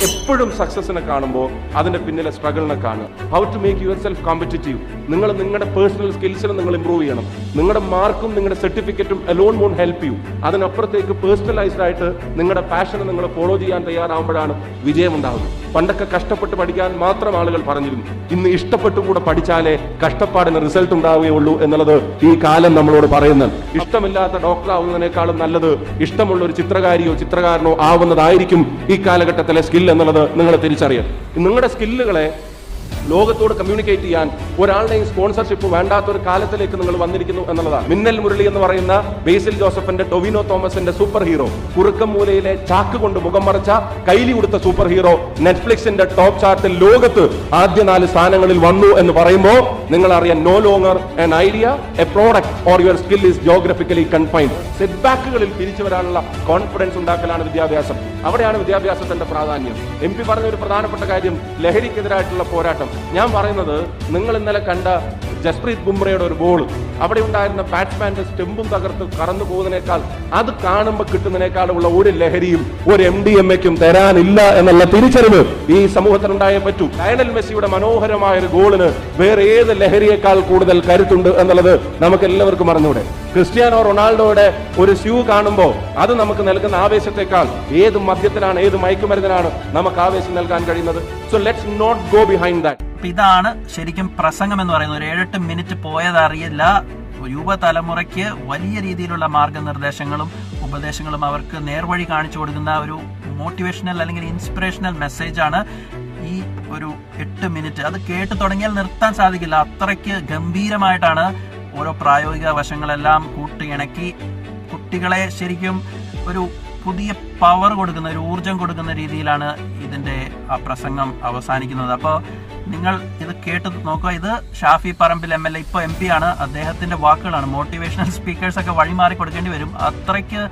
If എപ്പോഴും സക്സസിനെ കാണുമ്പോൾ അതിന്റെ പിന്നിലെ സ്ട്രഗിളിനെ കാണുക. How to make yourself competitive നിങ്ങൾ നിങ്ങളുടെ പേഴ്സണൽ സ്കിൽസിനെ നിങ്ങൾ ഇമ്പ്രൂവ് ചെയ്യണം. നിങ്ങളുടെ മാർക്കും നിങ്ങളുടെ സർട്ടിഫിക്കറ്റും അലോൺ മോൺ ഹെൽപ്പ് യു അതിനപ്പുറത്തേക്ക് പേഴ്സണലൈസ്ഡ് ആയിട്ട് നിങ്ങളുടെ പാഷനെ നിങ്ങൾ ഫോളോ ചെയ്യാൻ തയ്യാറാവുമ്പോഴാണ് വിജയം ഉണ്ടാകുന്നത് പണ്ടൊക്കെ കഷ്ടപ്പെട്ട് പഠിക്കാൻ മാത്രം ആളുകൾ പറഞ്ഞിരുന്നു. ഇന്ന് ഇഷ്ടപ്പെട്ടും കൂടെ പഠിച്ചാലേ കഷ്ടപ്പാടിന് റിസൾട്ട് ഉണ്ടാവുകയുള്ളൂ എന്നുള്ളത് ഈ കാലം നമ്മളോട് പറയുന്നത്. ഇഷ്ടമില്ലാത്ത ഡോക്ടർ ആവുന്നതിനേക്കാളും നല്ലത് ഇഷ്ടമുള്ള ഒരു ചിത്രകാരിയോ ചിത്രകാരനോ ആവുന്നതായിരിക്കും ഈ കാലഘട്ടത്തിലെ സ്കിൽ എന്നുള്ളത്. നിങ്ങൾ തിരിച്ചറിയാം നിങ്ങളുടെ സ്കില്ലുകളെ ലോകത്തോട് കമ്മ്യൂണിക്കേറ്റ് ചെയ്യാൻ ഒരാളുടെയും സ്പോൺസർഷിപ്പ് വേണ്ടാത്ത ഒരു കാലത്തിലേക്ക് നിങ്ങൾ വന്നിരിക്കുന്നു എന്നുള്ളതാണ്. മിന്നൽ മുരളി എന്ന് പറയുന്ന ബേസിൽ ജോസഫിന്റെ ടൊവിനോ തോമസിന്റെ സൂപ്പർ ഹീറോ കുറുക്കം മൂലയിലെ ചാക്ക് കൊണ്ട് മുഖം മറച്ച കൈലി കൊടുത്ത സൂപ്പർ ഹീറോ നെറ്റ്ഫ്ലിക്സിന്റെ ടോപ്പ് ചാർട്ടിൽ ലോകത്ത് ആദ്യ നാല് സ്ഥാനങ്ങളിൽ വന്നു എന്ന് പറയുമ്പോൾ നിങ്ങൾ അറിയാൻ no longer an idea a product or your skill is geographically confined set ബാക്കുകളിൽ തിരിച്ചു വരാനുള്ള കോൺഫിഡൻസ് ഉണ്ടാക്കലാണ് വിദ്യാഭ്യാസം. അവിടെയാണ് വിദ്യാഭ്യാസത്തിന്റെ പ്രാധാന്യം. എം പി പറഞ്ഞ ഒരു പ്രധാനപ്പെട്ട കാര്യം ലഹരിക്കെതിരായിട്ടുള്ള പോരാട്ടം. ഞാൻ പറയുന്നത് നിങ്ങൾ ഇന്നലെ കണ്ട ജസ്പ്രീത് ബുംറയുടെ ഒരു ബോൾ. അവിടെ ഉണ്ടായിരുന്ന ബാറ്റ്സ്മാന്റെ സ്റ്റെമ്പും തകർത്ത് കറന്നു പോകുന്നതിനേക്കാൾ അത് കാണുമ്പോൾ കിട്ടുന്നതിനേക്കാളുള്ള ഒരു ലഹരിയും ഒരു എം ഡി എം എക്കും തരാനില്ല എന്നുള്ള തിരിച്ചറിവ് ഈ സമൂഹത്തിനുണ്ടായേ പറ്റൂ. ലയണൽ മെസ്സിയുടെ മനോഹരമായ ഒരു ഗോളിന് വേറെ ഏത് ലഹരിയേക്കാൾ കൂടുതൽ കരുത്തുണ്ട് എന്നുള്ളത് നമുക്ക് എല്ലാവർക്കും അറിഞ്ഞൂടെ. ക്രിസ്ത്യാനോ റൊണാൾഡോയുടെ ഒരു ഷ്യൂ കാണുമ്പോൾ അത് നമുക്ക് നൽകുന്ന ആവേശത്തെക്കാൾ ഏത് മദ്യത്തിനാണ് ഏത് മയക്കുമരുന്നിനാണ് നമുക്ക് ആവേശം നൽകാൻ കഴിയുന്നത്? So let's not go behind that ഇതാണ് ശരിക്കും പ്രസംഗം എന്ന് പറയുന്നത്. ഒരു ഏഴെട്ട് മിനിറ്റ് പോയതറിയില്ല. യുവതലമുറയ്ക്ക് വലിയ രീതിയിലുള്ള മാർഗനിർദ്ദേശങ്ങളും ഉപദേശങ്ങളും അവർക്ക് നേർവഴി കാണിച്ചു കൊടുക്കുന്ന ഒരു മോട്ടിവേഷണൽ അല്ലെങ്കിൽ ഇൻസ്പിറേഷണൽ മെസ്സേജ് ആണ് ഈ ഒരു എട്ട് മിനിറ്റ്. അത് കേട്ട് തുടങ്ങിയാൽ നിർത്താൻ സാധിക്കില്ല. അത്രയ്ക്ക് ഗംഭീരമായിട്ടാണ് ഓരോ പ്രായോഗിക വശങ്ങളെല്ലാം കൂട്ടിയിണക്കി കുട്ടികളെ ശരിക്കും ഒരു പുതിയ പവർ കൊടുക്കുന്ന ഒരു ഊർജം കൊടുക്കുന്ന രീതിയിലാണ് ഇതിന്റെ ആ പ്രസംഗം അവസാനിക്കുന്നത്. അപ്പോൾ നിങ്ങൾ ഇത് കേട്ട് നോക്കുക. ഇത് Shafi Parambil M L A ഇപ്പോൾ എം പി ആണ്. അദ്ദേഹത്തിന്റെ വാക്കുകളാണ്. മോട്ടിവേഷണൽ സ്പീക്കേഴ്സ് ഒക്കെ വഴിമാറി കൊടുക്കേണ്ടി വരും. അത്രയ്ക്ക്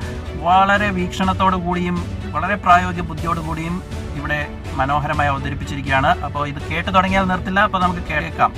വളരെ വീക്ഷണത്തോടു കൂടിയും വളരെ പ്രായോഗിക ബുദ്ധിയോടു കൂടിയും ഇവിടെ മനോഹരമായി അവതരിപ്പിച്ചിരിക്കുകയാണ്. അപ്പോൾ ഇത് കേട്ട് തുടങ്ങിയാൽ നിർത്തില്ല. അപ്പോൾ നമുക്ക് കേൾക്കാം.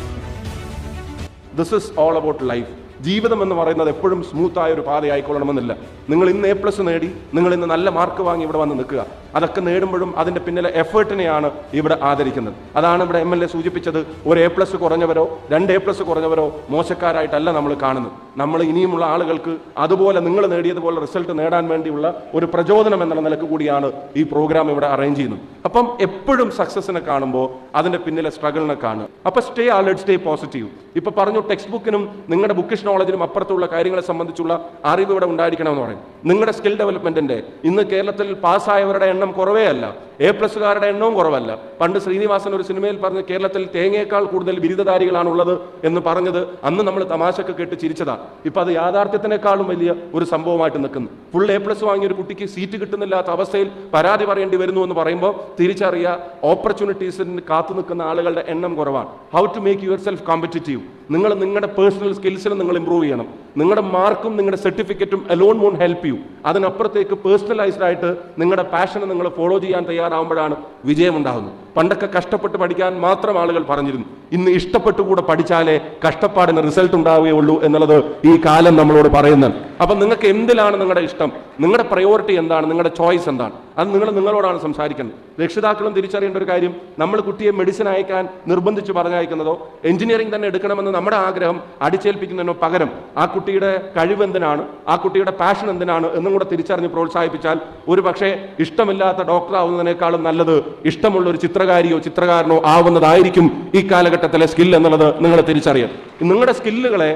This is all about life ജീവിതം എന്ന് പറയുന്നത് എപ്പോഴും സ്മൂത്തായ ഒരു പാതയായിക്കൊള്ളണമെന്നില്ല. നിങ്ങൾ ഇന്ന് എ പ്ലസ് നേടി നിങ്ങൾ ഇന്ന് നല്ല മാർക്ക് വാങ്ങി ഇവിടെ വന്ന് നിൽക്കുക. അതൊക്കെ നേടുമ്പോഴും അതിന്റെ പിന്നിലെ എഫേർട്ടിനെയാണ് ഇവിടെ ആദരിക്കുന്നത്. അതാണ് ഇവിടെ എം എൽ എ സൂചിപ്പിച്ചത് ഒരു എ പ്ലസ് കുറഞ്ഞവരോ രണ്ട് എ പ്ലസ് കുറഞ്ഞവരോ മോശക്കാരായിട്ടല്ല നമ്മൾ കാണുന്നത്. നമ്മൾ ഇനിയുമുള്ള ആളുകൾക്ക് അതുപോലെ നിങ്ങൾ നേടിയതുപോലെ റിസൾട്ട് നേടാൻ വേണ്ടിയുള്ള ഒരു പ്രചോദനം എന്നുള്ള നിലയ്ക്ക് കൂടിയാണ് ഈ പ്രോഗ്രാം ഇവിടെ അറേഞ്ച് ചെയ്യുന്നത്. അപ്പം എപ്പോഴും സക്സസിനെ കാണുമ്പോൾ അതിന്റെ പിന്നിലെ സ്ട്രഗിളിനെ കാണുക. അപ്പോൾ സ്റ്റേ അലേർട്ട് സ്റ്റേ പോസിറ്റീവ് ഇപ്പോൾ പറഞ്ഞു ടെക്സ്റ്റ് ബുക്കിനും നിങ്ങളുടെ ബുക്കിഷ് നോളജിനും അപ്പുറത്തുള്ള കാര്യങ്ങളെ സംബന്ധിച്ചുള്ള അറിവ് ഇവിടെ ഉണ്ടായിരിക്കണമെന്ന് പറയും. നിങ്ങളുടെ സ്കിൽ ഡെവലപ്മെന്റിന്റെ ഇന്ന് കേരളത്തിൽ പാസ്സായവരുടെ എണ്ണം കുറവേ അല്ല. എ പ്ലസുകാരുടെ എണ്ണവും കുറവല്ല. പണ്ട് ശ്രീനിവാസൻ ഒരു സിനിമയിൽ പറഞ്ഞ് കേരളത്തിൽ തേങ്ങയേക്കാൾ കൂടുതൽ ബിരുദധാരികളാണുള്ളത് എന്ന് പറഞ്ഞത് അന്ന് നമ്മൾ തമാശക്ക് കേട്ട് ചിരിച്ചതാ. ഇപ്പം അത് യാഥാർത്ഥ്യത്തിനേക്കാളും വലിയ ഒരു സംഭവമായിട്ട് നിൽക്കുന്നു. ഫുൾ എ പ്ലസ് വാങ്ങിയ ഒരു കുട്ടിക്ക് സീറ്റ് കിട്ടുന്നില്ലാത്ത അവസ്ഥയിൽ പരാതി പറയേണ്ടി വരുന്നു എന്ന് പറയുമ്പോൾ തിരിച്ചറിയുക ഓപ്പർച്യൂണിറ്റീസിന് കാത്തു നിൽക്കുന്ന ആളുകളുടെ എണ്ണം കുറവാണ്. How to make yourself competitive നിങ്ങൾ നിങ്ങളുടെ പേഴ്സണൽ സ്കിൽസിനെ നിങ്ങൾ ഇമ്പ്രൂവ് ചെയ്യണം. നിങ്ങളുടെ മാർക്കും നിങ്ങളുടെ സർട്ടിഫിക്കറ്റും അലോൺ മോൺ ഹെൽപ്പ് യു അതിനപ്പുറത്തേക്ക് പേഴ്സണലൈസ്ഡ് ആയിട്ട് നിങ്ങളുടെ പാഷനെ നിങ്ങൾ ഫോളോ ചെയ്യാൻ തയ്യാറാവുമ്പോഴാണ് വിജയം ഉണ്ടാകുന്നത് പണ്ടൊക്കെ കഷ്ടപ്പെട്ട് പഠിക്കാൻ മാത്രം ആളുകൾ പറഞ്ഞിരുന്നു. ഇന്ന് ഇഷ്ടപ്പെട്ടു കൂടെ പഠിച്ചാലേ കഷ്ടപ്പാടിന് റിസൾട്ട് ഉണ്ടാവുകയുള്ളൂ എന്നുള്ളത് ഈ കാലം നമ്മളോട് പറയുന്നത്. അപ്പം നിങ്ങൾക്ക് എന്തിലാണ് നിങ്ങളുടെ ഇഷ്ടം? നിങ്ങളുടെ പ്രയോറിറ്റി എന്താണ്? നിങ്ങളുടെ ചോയ്സ് എന്താണ്? അത് നിങ്ങൾ നിങ്ങളോടാണ് സംസാരിക്കുന്നത്. രക്ഷിതാക്കളും തിരിച്ചറിയേണ്ട ഒരു കാര്യം നമ്മൾ കുട്ടിയെ മെഡിസിൻ അയക്കാൻ നിർബന്ധിച്ച് പറഞ്ഞയക്കുന്നതോ എഞ്ചിനീയറിംഗ് തന്നെ എടുക്കണമെന്ന് നമ്മുടെ ആഗ്രഹം അടിച്ചേൽപ്പിക്കുന്നതിനോ പകരം ആ കുട്ടിയുടെ കഴിവ് എന്തിനാണ് ആ കുട്ടിയുടെ പാഷൻ എന്തിനാണ് എന്നും കൂടെ തിരിച്ചറിഞ്ഞ് പ്രോത്സാഹിപ്പിച്ചാൽ ഒരു പക്ഷേ ഇഷ്ടമില്ലാത്ത ഡോക്ടർ ആവുന്നതിനേക്കാളും നല്ലത് ഇഷ്ടമുള്ള ഒരു ചിത്രകാരിയോ ചിത്രകാരനോ ആവുന്നതായിരിക്കും ഈ കാലഘട്ടത്തിലെ സ്കിൽ എന്നുള്ളത് നിങ്ങൾ തിരിച്ചറിയാം നിങ്ങളുടെ സ്കില്ലുകളെ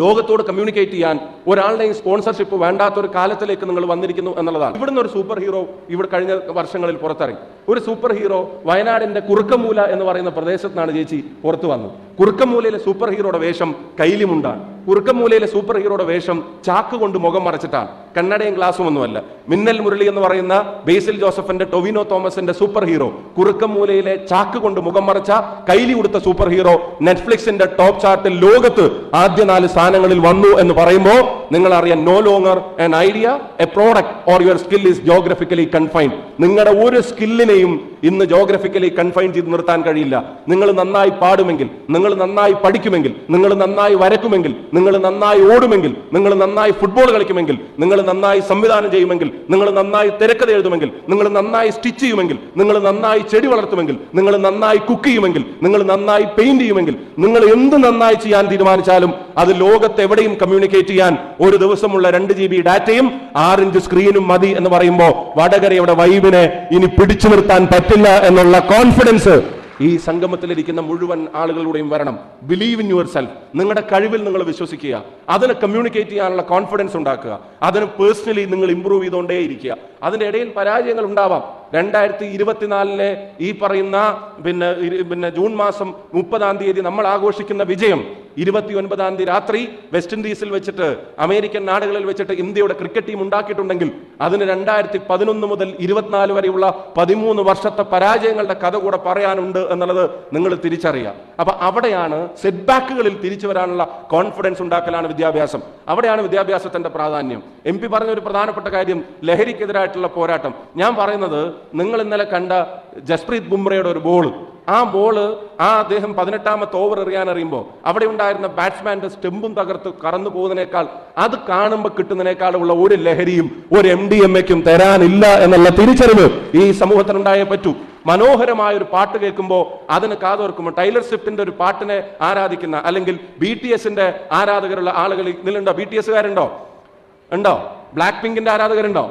ലോകത്തോട് കമ്മ്യൂണിക്കേറ്റ് ചെയ്യാൻ ഒരാളുടെയും സ്പോൺസർഷിപ്പ് വേണ്ടാത്ത ഒരു കാലത്തിലേക്ക് നിങ്ങൾ വന്നിരിക്കുന്നു എന്നുള്ളതാണ്. ഇവിടുന്ന് ഒരു സൂപ്പർ ഹീറോ ഇവിടെ കഴിഞ്ഞ വർഷങ്ങളിൽ പുറത്തിറങ്ങി. ഒരു സൂപ്പർ ഹീറോ വയനാടിന്റെ കുറുക്കമൂല എന്ന് പറയുന്ന പ്രദേശത്താണ് ചേച്ചി പുറത്തു വന്നത്. കുറുക്കമൂലയിലെ സൂപ്പർ ഹീറോയുടെ വേഷം കൈലിമുണ്ടാണ്. കുറുക്കമൂലയിലെ സൂപ്പർ ഹീറോയുടെ വേഷം ചാക്ക് കൊണ്ട് മുഖം മറച്ചിട്ടാണ്. കണ്ണടയും ഗ്ലാസും ഒന്നുമല്ല. മിന്നൽ മുരളി എന്ന് പറയുന്ന ബേസിൽ ജോസഫിന്റെ ടൊവിനോ തോമസിന്റെ സൂപ്പർ ഹീറോ കുറുക്കമൂലയിലെ ചാക്ക് കൊണ്ട് മുഖം മറച്ച കൈലി കൊടുത്ത സൂപ്പർ ഹീറോ നെറ്റ്ഫ്ലിക്സിന്റെ ടോപ്പ് ചാർട്ടിൽ ലോകത്ത് ആദ്യ നാല് സ്ഥാനങ്ങളിൽ വന്നു എന്ന് പറയുമ്പോൾ നിങ്ങൾ അറിയാൻ no longer an idea a product or your skill is geographically confined നിങ്ങളുടെ ഒരു സ്കില്ലിനെയും ഇന്ന് ജോഗ്രഫിക്കലി കൺഫൈൻ ചെയ്ത് നിർത്താൻ കഴിയില്ല നിങ്ങൾ നന്നായി പാടുമെങ്കിൽ നിങ്ങൾ നന്നായി പഠിക്കുമെങ്കിൽ നിങ്ങൾ നന്നായി വരക്കുമെങ്കിൽ നിങ്ങൾ നന്നായി ഓടുമെങ്കിൽ നിങ്ങൾ നന്നായി ഫുട്ബോൾ കളിക്കുമെങ്കിൽ നിങ്ങൾ നന്നായി സംവിധാനം ചെയ്യുമെങ്കിൽ നിങ്ങൾ നന്നായി തിരക്കഥ എഴുതുമെങ്കിൽ നിങ്ങൾ നന്നായി സ്റ്റിച്ച് ചെയ്യുമെങ്കിൽ നിങ്ങൾ നന്നായി ചെടി വളർത്തുമെങ്കിൽ നിങ്ങൾ നന്നായി കുക്ക് ചെയ്യുമെങ്കിൽ നിങ്ങൾ നന്നായി പെയിന്റ് ചെയ്യുമെങ്കിൽ നിങ്ങൾ എന്ത് നന്നായി ചെയ്യാൻ തീരുമാനിച്ചാലും അത് ലോകത്ത് എവിടെയും കമ്മ്യൂണിക്കേറ്റ് ചെയ്യാൻ ഒരു ദിവസമുള്ള രണ്ട് ജി ബി ഡാറ്റയും ആറിഞ്ച് സ്ക്രീനും മതി എന്ന് പറയുമ്പോൾ വടകരയുടെ വൈബിനെ ഇനി പിടിച്ചു നിർത്താൻ പറ്റില്ല എന്നുള്ള കോൺഫിഡൻസ് ഈ സംഗമത്തിലിരിക്കുന്ന മുഴുവൻ ആളുകളുടെയും വരണം. ബിലീവ് ഇൻ യുവർ സെൽഫ് നിങ്ങളുടെ കഴിവിൽ നിങ്ങൾ വിശ്വസിക്കുക. അതിന് കമ്മ്യൂണിക്കേറ്റ് ചെയ്യാനുള്ള കോൺഫിഡൻസ് ഉണ്ടാക്കുക. അതിന് പേഴ്സണലി നിങ്ങൾ ഇമ്പ്രൂവ് ചെയ്തുകൊണ്ടേ ഇരിക്കുക അതിന്റെ ഇടയിൽ പരാജയങ്ങൾ ഉണ്ടാവാം. രണ്ടായിരത്തി ഇരുപത്തിനാലിലെ ഈ പറയുന്ന പിന്നെ പിന്നെ ജൂൺ മാസം മുപ്പതാം തീയതി നമ്മൾ ആഘോഷിക്കുന്ന വിജയം. ഇരുപത്തി ഒൻപതാം തീയതി രാത്രി വെസ്റ്റ് ഇൻഡീസിൽ വെച്ചിട്ട് അമേരിക്കൻ നാടുകളിൽ വെച്ചിട്ട് ഇന്ത്യയുടെ ക്രിക്കറ്റ് ടീം ഉണ്ടാക്കിയിട്ടുണ്ടെങ്കിൽ അതിന് രണ്ടായിരത്തി പതിനൊന്ന് മുതൽ ഇരുപത്തിനാല് വരെയുള്ള പതിമൂന്ന് വർഷത്തെ പരാജയങ്ങളുടെ കഥ കൂടെ പറയാനുണ്ട് എന്നുള്ളത് നിങ്ങൾ തിരിച്ചറിയുക. അപ്പൊ അവിടെയാണ് സെറ്റ് ബാക്കുകളിൽ തിരിച്ചു വരാനുള്ള കോൺഫിഡൻസ് ഉണ്ടാക്കലാണ് വിദ്യാഭ്യാസം. അവിടെയാണ് വിദ്യാഭ്യാസത്തിന്റെ പ്രാധാന്യം. എം പി പറഞ്ഞ ഒരു പ്രധാനപ്പെട്ട കാര്യം ലഹരിക്കെതിരായിട്ടുള്ള പോരാട്ടം. ഞാൻ പറയുന്നത് നിങ്ങൾ ഇന്നലെ കണ്ട ജസ്പ്രീത് ബുംറയുടെ ഒരു ബോൾ ആ ബോൾ ആ അദ്ദേഹം പതിനെട്ടാമത്തെ ഓവർ എറിയാൻ അറിയുമ്പോൾ അവിടെ ഉണ്ടായിരുന്ന ബാറ്റ്സ്മാന്റെ സ്റ്റെമ്പും തകർത്ത് കറന്നു പോകുന്നതിനേക്കാൾ അത് കാണുമ്പോൾ കിട്ടുന്നതിനേക്കാളുള്ള ഒരു ലഹരിയും ഒരു എം ഡി എം എക്കും തരാനില്ല എന്നുള്ള തിരിച്ചറിവ് ഈ സമൂഹത്തിനുണ്ടായേ പറ്റൂ. മനോഹരമായ ഒരു പാട്ട് കേൾക്കുമ്പോൾ അതിന് കാതോർക്കുമ്പോൾ ടൈലർ സ്വിഫ്റ്റിന്റെ ഒരു പാട്ടിനെ ആരാധിക്കുന്ന അല്ലെങ്കിൽ ബി ടി എസിന്റെ ആരാധകരുള്ള ആളുകൾ ഇതിലുണ്ടോ? ബി ടി എസുകാരുണ്ടോ ഉണ്ടോ? ബ്ലാക്ക് പിങ്കിന്റെ ആരാധകരുണ്ടോ?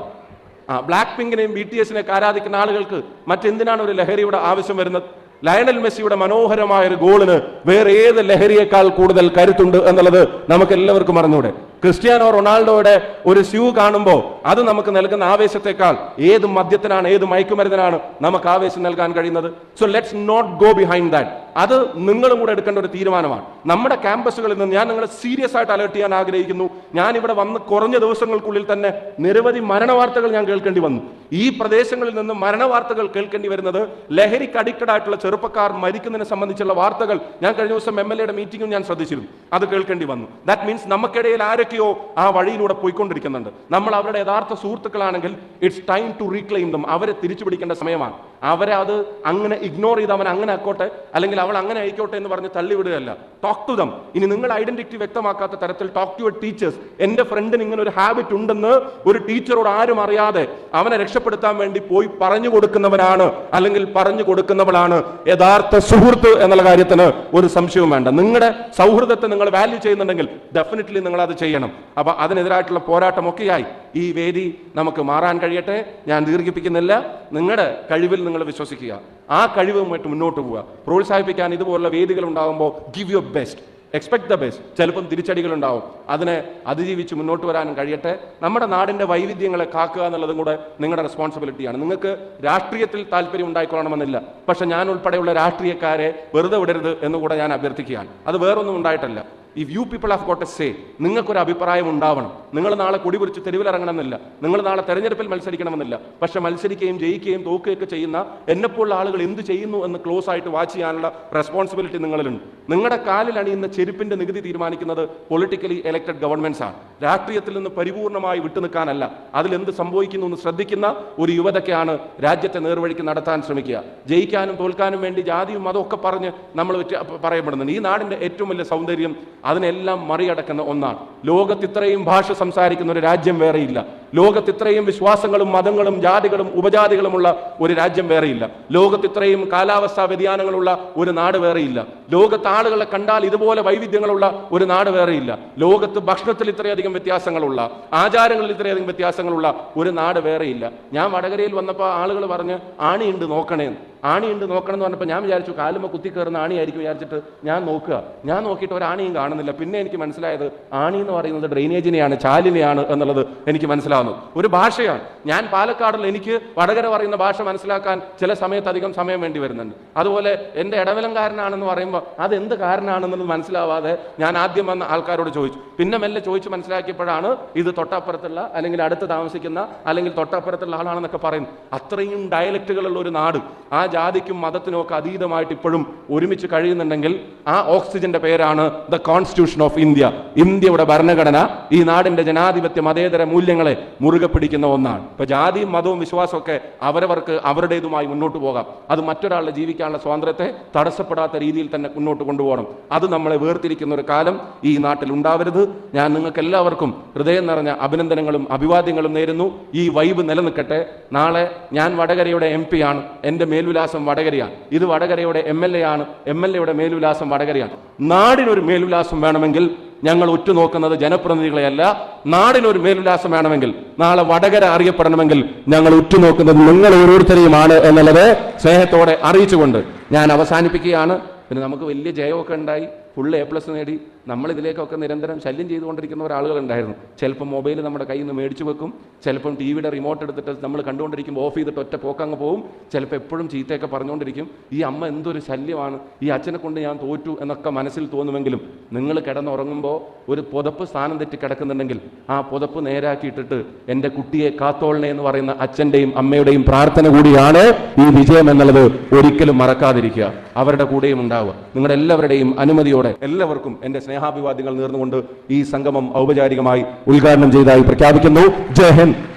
ആ ബ്ലാക്ക് പിങ്കിനെയും ബി ടി എസിനെയൊക്കെ ആരാധിക്കുന്ന ആളുകൾക്ക് മറ്റെന്തിനാണ് ഒരു ലഹരിയുടെ ആവശ്യം വരുന്നത്? ലയണൽ മെസ്സിയുടെ മനോഹരമായ ഒരു ഗോളിന് വേറെ ഏത് ലഹരിയേക്കാൾ കൂടുതൽ കരുത്തുണ്ട് എന്നുള്ളത് നമുക്ക് എല്ലാവർക്കും അറിഞ്ഞൂടെ. ക്രിസ്ത്യാനോ റൊണാൾഡോയുടെ ഒരു സ്യൂ കാണുമ്പോൾ അത് നമുക്ക് നൽകുന്ന ആവേശത്തെക്കാൾ ഏത് മദ്യത്തിനാണ് ഏത് മയക്കുമരുന്നിനാണ് നമുക്ക് ആവേശം നൽകാൻ കഴിയുന്നത്? So let's not go behind that അത് നിങ്ങളും കൂടെ എടുക്കേണ്ട ഒരു തീരുമാനമാണ്. നമ്മുടെ ക്യാമ്പസുകളിൽ നിന്ന് ഞാൻ നിങ്ങളെ സീരിയസ് ആയിട്ട് അലേർട്ട് ചെയ്യാൻ ആഗ്രഹിക്കുന്നു. ഞാൻ ഇവിടെ വന്ന് കുറഞ്ഞ ദിവസങ്ങൾക്കുള്ളിൽ തന്നെ നിരവധി മരണവാർത്തകൾ ഞാൻ കേൾക്കേണ്ടി വന്നു. ഈ പ്രദേശങ്ങളിൽ നിന്ന് മരണവാർത്തകൾ കേൾക്കേണ്ടി വരുന്നത് ലഹരിക്ക് അഡിക്റ്റഡ് ആയിട്ടുള്ള ചെറുപ്പക്കാർ മരിക്കുന്നതിനെ സംബന്ധിച്ചുള്ള വാർത്തകൾ ഞാൻ കഴിഞ്ഞ ദിവസം എം എൽ എയുടെ മീറ്റിംഗും ഞാൻ ശ്രദ്ധിച്ചിരുന്നു. അത് കേൾക്കേണ്ടി വന്നു. ദാറ്റ് മീൻസ് നമുക്കിടയിൽ ആരൊക്കെയോ ആ വഴിയിലൂടെ പോയിക്കൊണ്ടിരിക്കുന്നുണ്ട്. നമ്മൾ അവരുടെ യഥാർത്ഥ സുഹൃത്തുക്കളാണെങ്കിൽ it's time to reclaim them അവരെ തിരിച്ചു പിടിക്കേണ്ട സമയമാണ്. അവരെ അത് അങ്ങനെ ഇഗ്നോർ ചെയ്ത് അവൻ അങ്ങനെ ആക്കോട്ടെ അല്ലെങ്കിൽ അവൾ അങ്ങനെ ആയിക്കോട്ടെ എന്ന് പറഞ്ഞ് തള്ളിവിടുകയല്ല. ടോക്ക് ടു ദം ഇനി നിങ്ങൾ ഐഡന്റിറ്റി വ്യക്തമാക്കാത്ത തരത്തിൽ ടോക്ക് ടു ടീച്ചേഴ്സ് എന്റെ ഫ്രണ്ടിന് ഇങ്ങനെ ഒരു ഹാബിറ്റ് ഉണ്ടെന്ന് ഒരു ടീച്ചറോട് ആരും അറിയാതെ അവനെ രക്ഷപ്പെടുത്താൻ വേണ്ടി പോയി പറഞ്ഞു കൊടുക്കുന്നവനാണ് അല്ലെങ്കിൽ പറഞ്ഞു കൊടുക്കുന്നവളാണ്. യഥാർത്ഥ സുഹൃത്ത് എന്നുള്ള കാര്യത്തിന് ഒരു സംശയവും വേണ്ട. നിങ്ങളുടെ സൗഹൃദത്തെ നിങ്ങൾ വാല്യൂ ചെയ്യുന്നുണ്ടെങ്കിൽ ഡെഫിനറ്റ്ലി നിങ്ങൾ അത് ചെയ്യണം. അപ്പൊ അതിനെതിരായിട്ടുള്ള പോരാട്ടമൊക്കെയായി. ഈ വേദി നമുക്ക് മാറാൻ കഴിയട്ടെ. ഞാൻ ദീർഘിപ്പിക്കുന്നില്ല. നിങ്ങളുടെ കഴിവിൽ നിങ്ങൾ വിശ്വസിക്കുക. ആ കഴിവുമായിട്ട് മുന്നോട്ട് പോവുക. പ്രോത്സാഹിപ്പിക്കാൻ ഇതുപോലുള്ള വേദികൾ ഉണ്ടാകുമ്പോൾ give your best expect the best ചിലപ്പം തിരിച്ചടികൾ ഉണ്ടാവും. അതിനെ അതിജീവിച്ച് മുന്നോട്ട് വരാനും കഴിയട്ടെ. നമ്മുടെ നാടിന്റെ വൈവിധ്യങ്ങളെ കാക്കുക എന്നുള്ളതും കൂടെ നിങ്ങളുടെ റെസ്പോൺസിബിലിറ്റിയാണ് നിങ്ങൾക്ക് രാഷ്ട്രീയത്തിൽ താല്പര്യം ഉണ്ടായിക്കൊള്ളണമെന്നില്ല. പക്ഷെ ഞാൻ ഉൾപ്പെടെയുള്ള രാഷ്ട്രീയക്കാരെ വെറുതെ വിടരുത് എന്നുകൂടെ ഞാൻ അഭ്യർത്ഥിക്കുകയാണ്. അത് വേറൊന്നും ഉണ്ടായിട്ടല്ല. If you people have got a say നിങ്ങൾക്കൊരു അഭിപ്രായം ഉണ്ടാവണം. നിങ്ങൾ നാളെ കൊടി പിടിച്ച് തെരുവിലിറങ്ങണമെന്നില്ല. നിങ്ങൾ നാളെ തെരഞ്ഞെടുപ്പിൽ മത്സരിക്കണമെന്നില്ല. പക്ഷെ മത്സരിക്കുകയും ജയിക്കുകയും തോക്കുകയൊക്കെ ചെയ്യുന്ന എന്നെപ്പോലുള്ള ആളുകൾ എന്ത് ചെയ്യുന്നു എന്ന് ക്ലോസ് ആയിട്ട് വാച്ച് ചെയ്യാനുള്ള റെസ്പോൺസിബിലിറ്റി നിങ്ങളിലുണ്ട്. നിങ്ങളുടെ കാലിൽ അണിയുന്ന ചെരുപ്പിന്റെ നികുതി തീരുമാനിക്കുന്നത് പൊളിറ്റിക്കലി എലക്റ്റഡ് ഗവൺമെന്റ്സ് ആണ്. രാഷ്ട്രീയത്തിൽ നിന്ന് പരിപൂർണമായി വിട്ടുനിൽക്കാനല്ല അതിലെന്ത് സംഭവിക്കുന്നു എന്ന് ശ്രദ്ധിക്കുന്ന ഒരു യുവതക്കെയാണ് രാജ്യത്തെ നേർവഴിക്ക് നടത്താൻ ശ്രമിക്കുക. ജയിക്കാനും തോൽക്കാനും വേണ്ടി ജാതിയും മതവും ഒക്കെ പറഞ്ഞ് നമ്മൾ പറയപ്പെടുന്നുണ്ട്. ഈ നാടിന്റെ ഏറ്റവും വലിയ സൗന്ദര്യം അതിനെല്ലാം മറികടക്കുന്ന ഒന്നാണ്. ലോകത്ത് ഇത്രയും ഭാഷ സംസാരിക്കുന്ന ഒരു രാജ്യം വേറെയില്ല. ലോകത്ത് ഇത്രയും വിശ്വാസങ്ങളും മതങ്ങളും ജാതികളും ഉപജാതികളുമുള്ള ഒരു രാജ്യം വേറെയില്ല. ലോകത്ത് ഇത്രയും കാലാവസ്ഥാ വ്യതിയാനങ്ങളുള്ള ഒരു നാട് വേറെയില്ല. ലോകത്ത് ആളുകളെ കണ്ടാൽ ഇതുപോലെ വൈവിധ്യങ്ങളുള്ള ഒരു നാട് വേറെയില്ല. ലോകത്ത് ഭക്ഷണത്തിൽ ഇത്രയധികം വ്യത്യാസങ്ങളുള്ള ആചാരങ്ങളിൽ ഇത്രയധികം വ്യത്യാസങ്ങളുള്ള ഒരു നാട് വേറെയില്ല. ഞാൻ വടകരയിൽ വന്നപ്പോൾ ആളുകൾ പറഞ്ഞ് ആണിയുണ്ട് നോക്കണേന്ന് ആണിയുണ്ട് നോക്കണം എന്ന് പറഞ്ഞപ്പോൾ ഞാൻ വിചാരിച്ചു കാലുമ കുത്തി കയറുന്ന ആണിയായിരിക്കും വിചാരിച്ചിട്ട് ഞാൻ നോക്കുക. ഞാൻ നോക്കിയിട്ട് ഒരു ആണിയും കാണുന്നില്ല. പിന്നെ എനിക്ക് മനസ്സിലായത് ആണി എന്ന് പറയുന്നത് ഡ്രെയിനേജിനെയാണ് ചാലിനെയാണ് എന്നുള്ളത് എനിക്ക് മനസ്സിലാവുന്നു. ഒരു ഭാഷയാണ്. ഞാൻ പാലക്കാടിൽ എനിക്ക് വടകര പറയുന്ന ഭാഷ മനസ്സിലാക്കാൻ ചില സമയത്ത് അധികം സമയം വേണ്ടി വരുന്നുണ്ട്. അതുപോലെ എന്റെ ഇടവലംകാരനാണെന്ന് പറയുമ്പോൾ അത് എന്ത് കാരനാണെന്നുള്ളത് മനസ്സിലാവാതെ ഞാൻ ആദ്യം വന്ന ആൾക്കാരോട് ചോദിച്ചു. പിന്നെ മെല്ലെ ചോദിച്ച് മനസ്സിലാക്കിയപ്പോഴാണ് ഇത് തൊട്ടപ്പുറത്തുള്ള അല്ലെങ്കിൽ അടുത്ത് താമസിക്കുന്ന അല്ലെങ്കിൽ തൊട്ടപ്പുറത്തുള്ള ആളാണെന്നൊക്കെ പറയുന്നു അത്രയും ഡയലക്റ്റുകളുള്ള ഒരു നാട്. ആ ജാതിക്കും മതത്തിനും ഒക്കെ അതീതമായിട്ട് ഇപ്പോഴും ഒരുമിച്ച് കഴിയുന്നുണ്ടെങ്കിൽ ആ ഓക്സിജന്റെ പേരാണ് ദ കോൺസ്റ്റിറ്റ്യൂഷൻ ഓഫ് ഇന്ത്യ ഇന്ത്യയുടെ ഭരണഘടന ഈ നാടിന്റെ ജനാധിപത്യ മതേതര മൂല്യങ്ങളെ മുറുകെ പിടിക്കുന്ന ഒന്നാണ്. ഇപ്പൊ ജാതിയും മതവും വിശ്വാസവും ഒക്കെ അവരവർക്ക് അവരുടേതുമായി മുന്നോട്ട് പോകാം. അത് മറ്റൊരാളുടെ ജീവിക്കാനുള്ള സ്വാതന്ത്ര്യത്തെ തടസ്സപ്പെടാത്ത രീതിയിൽ തന്നെ മുന്നോട്ട് കൊണ്ടുപോകണം. അത് നമ്മളെ വേർതിരിക്കുന്ന ഒരു കാലം ഈ നാട്ടിൽ ഉണ്ടാവരുത്. ഞാൻ നിങ്ങൾക്ക് എല്ലാവർക്കും ഹൃദയം നിറഞ്ഞ അഭിനന്ദനങ്ങളും അഭിവാദ്യങ്ങളും നേരുന്നു. ഈ വൈബ് നിലനിൽക്കട്ടെ. നാളെ ഞാൻ വടകരയുടെ എം പി ആണ് എന്റെ മേൽവിലാസം വടകരയാണ്. ഇത് വടകരയുടെ എം എൽ എ ആണ്. എം എൽ എയുടെ മേൽവിലാസം വടകരയാണ്. നാടിനൊരു മേൽവിലാസം വേണമെങ്കിൽ ഞങ്ങൾ ഉറ്റുനോക്കുന്നത് ജനപ്രതിനിധികളെയല്ല നാടിനൊരു മേലുല്ലാസം വേണമെങ്കിൽ നാളെ വടകര അറിയപ്പെടണമെങ്കിൽ ഞങ്ങൾ ഉറ്റുനോക്കുന്നത് നിങ്ങൾ ഓരോരുത്തരെയുമാണ് എന്നുള്ളത് സ്നേഹത്തോടെ അറിയിച്ചുകൊണ്ട് ഞാൻ അവസാനിപ്പിക്കുകയാണ്. പിന്നെ നമുക്ക് വലിയ ജയമൊക്കെ ഉണ്ടായി. ഫുൾ എ പ്ലസ് നേടി നമ്മളിതിലേക്കൊക്കെ നിരന്തരം ശല്യം ചെയ്തുകൊണ്ടിരിക്കുന്ന ഒരാളുകളുണ്ടായിരുന്നു. ചിലപ്പോൾ മൊബൈൽ നമ്മുടെ കയ്യിൽ നിന്ന് മേടിച്ചു വെക്കും ചിലപ്പം ടി വിയുടെ റിമോട്ട് എടുത്തിട്ട് നമ്മൾ കണ്ടുകൊണ്ടിരിക്കുമ്പോൾ ഓഫ് ചെയ്തിട്ട് ഒറ്റ പോക്കങ്ങ് പോവും ചിലപ്പോൾ എപ്പോഴും ചീത്തയൊക്കെ പറഞ്ഞുകൊണ്ടിരിക്കും. ഈ അമ്മ എന്തൊരു ശല്യമാണ് ഈ അച്ഛനെ കൊണ്ട് ഞാൻ തോറ്റു എന്നൊക്കെ മനസ്സിൽ തോന്നുമെങ്കിലും നിങ്ങൾ കിടന്നുറങ്ങുമ്പോൾ ഒരു പുതപ്പ് സ്ഥാനം തെറ്റി കിടക്കുന്നുണ്ടെങ്കിൽ ആ പുതപ്പ് നേരാക്കിയിട്ടിട്ട് എന്റെ കുട്ടിയെ കാത്തോളണേ എന്ന് പറയുന്ന അച്ഛന്റെയും അമ്മയുടെയും പ്രാർത്ഥന കൂടിയാണ് ഈ വിജയം എന്നുള്ളത് ഒരിക്കലും മറക്കാതിരിക്കുക. അവരുടെ കൂടെയും ഉണ്ടാവുക. നിങ്ങളുടെ എല്ലാവരുടെയും അനുമതിയോടെ എല്ലാവർക്കും എന്റെ സ്നേഹാഭിവാദ്യങ്ങൾ നേർന്നുകൊണ്ട് ഈ സംഗമം ഔപചാരികമായി ഉദ്ഘാടനം ചെയ്തതായി പ്രഖ്യാപിക്കുന്നു. ജയ് ഹിന്ദ്.